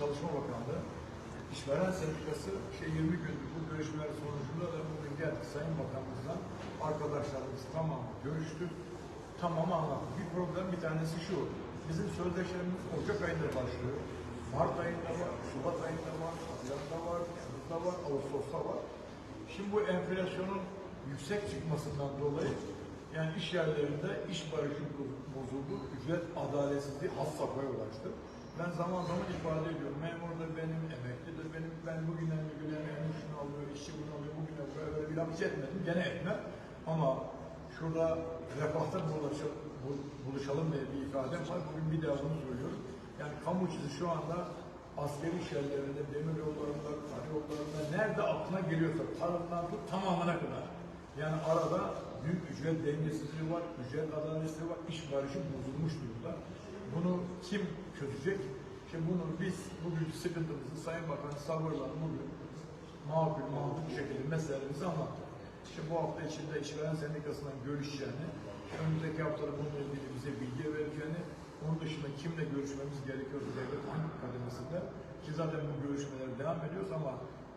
Çalışma Bakanlığı, İşveren Sendikası şey 20 gündür bu görüşmeler sonucunda da bugün geldik Sayın Bakanımızla arkadaşlarımız tamamı görüştük. Tamamı anlattık. Bir problem bir tanesi şu. Bizim sözleşmemiz Ocak ayında başlıyor. Mart ayında var, Şubat ayında var, Haziran'da var, Şubat'ta var, Ağustos'ta var. Şimdi bu enflasyonun yüksek çıkmasından dolayı yani iş yerlerinde iş barışı bozuldu, ücret adaletsizliği has safhaya ulaştı. Ben zaman zaman ifade ediyorum. Memur da benim, emekli de benim. Ben bugünden bir güne memur şunu alıyor, işçi bunu alıyor, bugüne böyle, bir laf etmedim. Gene etmem. Ama şurada refahta buluşalım, buluşalım diye bir ifadem var. Bugün bir daha bunu söylüyorum. Yani kamu işçisi şu anda askeri iş yerlerinde, demir yollarında, karayollarında nerede aklına geliyorsa tarımdan tut tamamına kadar. Yani arada büyük ücret dengesizliği var, ücret adaletsizliği var, iş barışı bozulmuş durumda. Bunu kim çözecek? Şimdi bunu biz bugünkü sıkıntımızı Sayın Bakan sabırla bugün makul makul şekilde meselelerimizi anlattık. İşte bu hafta içinde işveren sendikasından görüşeceğini, önümüzdeki haftada bununla ilgili bize bilgi vereceğini, onun dışında kimle görüşmemiz gerekiyor devlet hangi kademesinde ki zaten bu görüşmeler devam ediyoruz ama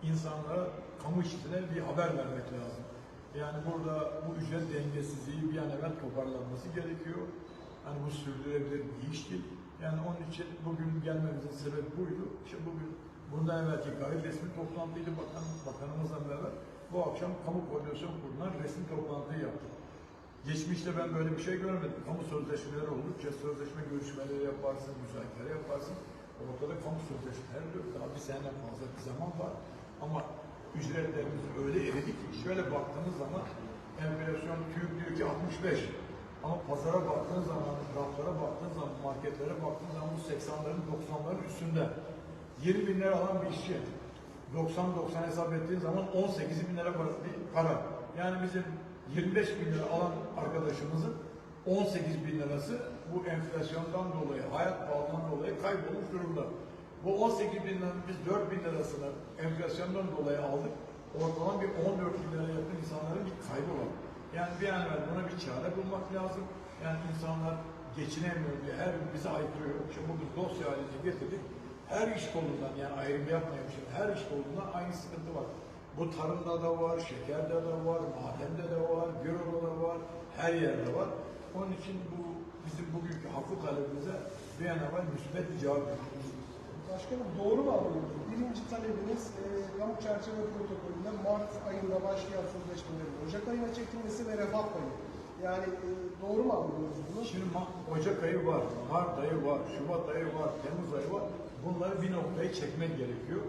insanlara, kamu işçisine bir haber vermek lazım. Yani burada bu ücret dengesizliği bir an evvel toparlanması gerekiyor. Hani bu sürdürülebilir bir iş değil. Yani onun için bugün gelmemizin sebebi buydu. İşte bugün bundan evvelki gayri resmi toplantıydı bakan, bakanımızla beraber. Bu akşam kamu koordinasyon kurulunan resmi toplantıyı yaptık. Geçmişte ben böyle bir şey görmedim. Kamu sözleşmeleri oldukça sözleşme görüşmeleri yaparsın, müzakere yaparsın. Ortada kamu sözleşmeleri yok. Daha bir seneden fazla bir zaman var. Ama ücretlerimiz öyle eridi ki şöyle baktığınız zaman enflasyon TÜİK diyor ki 65. Ama pazara baktığın zaman, raflara baktığın zaman, marketlere baktığın zaman bu 80'lerin 90'ların üstünde. 20 bin lira alan bir işçi 90-90 hesap ettiğin zaman 18 bin lira para- para. Yani bizim 25 bin lira alan arkadaşımızın 18 bin lirası bu enflasyondan dolayı, hayat pahalılığından dolayı kaybolmuş durumda. Bu 18 bin liranın biz 4 bin lirasını enflasyondan dolayı aldık. Ortalama bir 14 bin liraya yakın insanların bir kaybı var. Yani bir an evvel buna bir çare bulmak lazım. Yani insanlar geçinemiyor diye her gün bize aykırıyor. Şimdi bugün dosya haline getirdik. Her iş kolundan yani ayrım yapmayayım şimdi her iş kolundan aynı sıkıntı var. Bu tarımda da var, şekerde de var, madende de var, büroda da var, her yerde var. Onun için bu bizim bugünkü haklı talebimize bir an evvel müsbet bir cevap veriyoruz. Başkanım doğru mu anlıyorum? Birinci talebiniz e, kamu çerçeve protokolünde Mart ayında başlayan sözleşmelerin Ocak ayına çekilmesi ve refah payı. Yani e, doğru mu anlıyoruz bunu? Şimdi Ocak ayı var, Mart ayı var, Şubat ayı var, Temmuz ayı var. Bunları bir noktaya çekmek gerekiyor.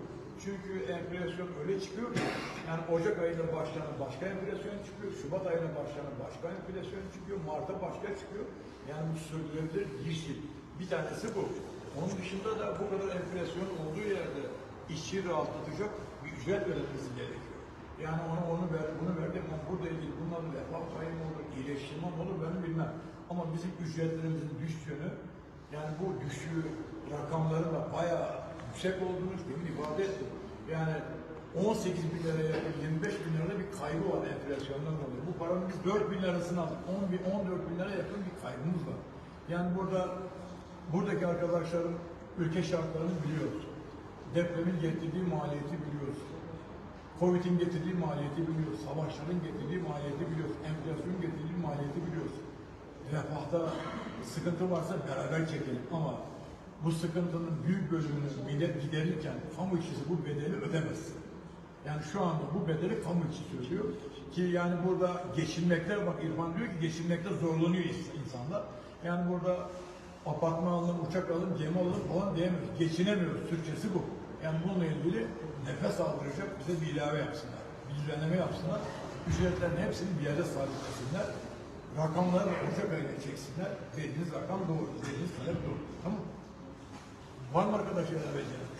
Çünkü enflasyon öyle çıkıyor ki, yani Ocak ayında başlayan başka enflasyon çıkıyor, Şubat ayına başlayan başka enflasyon çıkıyor, Mart'a başka çıkıyor. Yani bu sürdürülebilir bir şey. Bir tanesi bu. Onun dışında da bu kadar enflasyon olduğu yerde işçi rahatlatacak bir ücret verilmesi gerekiyor. Yani ona onu ver, bunu verdim ama burada ilgili bunların refah payı mı olur, iyileştirme olur ben bilmem. Ama bizim ücretlerimizin düştüğünü, yani bu düşüğü rakamların da bayağı yüksek olduğunu demin ifade ettim. Yani 18 bin liraya yakın 25 bin lirada bir kaybı var enflasyondan dolayı. Bu paranın biz 4 bin lirasını aldık. 10 bin, 14 bin liraya yakın bir kaybımız var. Yani burada buradaki arkadaşların ülke şartlarını biliyoruz. Depremin getirdiği maliyeti biliyoruz. Covid'in getirdiği maliyeti biliyoruz. Savaşların getirdiği maliyeti biliyoruz. Enflasyonun getirdiği maliyeti biliyoruz. Refahta sıkıntı varsa beraber çekelim ama bu sıkıntının büyük bölümünü millet giderirken kamu işçisi bu bedeli ödemez. Yani şu anda bu bedeli kamu işçisi ödüyor. Ki yani burada geçinmekte bak İrfan diyor ki geçinmekte zorlanıyor ins- insanlar. Yani burada apartman alın, uçak alın, gemi alın falan diyemiyoruz. Geçinemiyoruz. Türkçesi bu. Yani bununla ilgili nefes aldıracak bize bir ilave yapsınlar. Bir düzenleme yapsınlar. Ücretlerin hepsini bir yerde sabitlesinler. Rakamları da Ocak ayına çeksinler. Dediğiniz rakam doğru. Dediğiniz talep doğru. Tamam? Var mı arkadaşlar ilave edeceğiniz?